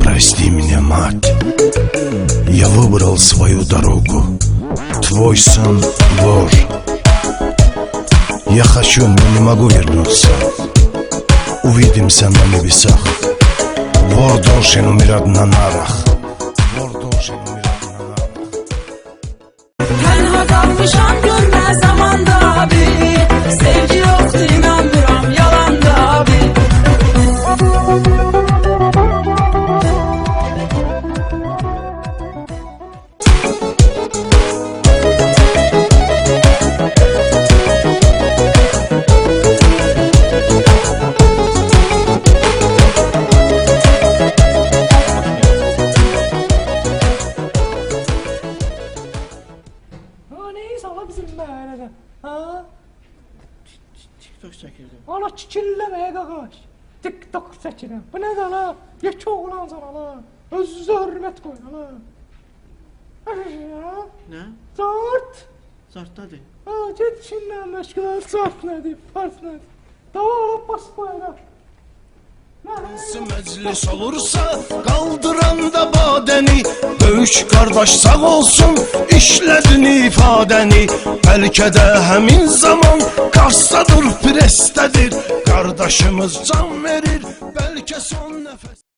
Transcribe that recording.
Прости меня, мать. Я выбрал свою дорогу. Твой сын вор. Я хочу, но не могу вернуться. Увидимся на небесах. Вор должен умирать на нарах. Вор должен умирать на нарах. Bizim məhəllədə. Ha? TikTok çəkirdim. Ala çikilləməyə qaqaş. TikTok çəkirəm. Bu nədir ala? Yekə oğlansan ala. Özünüzə hörmət qoyun ala. Ha? Nə? Zart. Zartdadır. Ha, get işinlə məşğul ol. Zart nədir? Fark nədir? Dava bas bayrağı. Hansı məclis olursa qaldıranda badəni Böyük qardaş sağ olsun işlədin ifadəni Bəlkə də həmin zaman Qarsadır, presdədir Qardaşımız can verir Bəlkə son nəfəs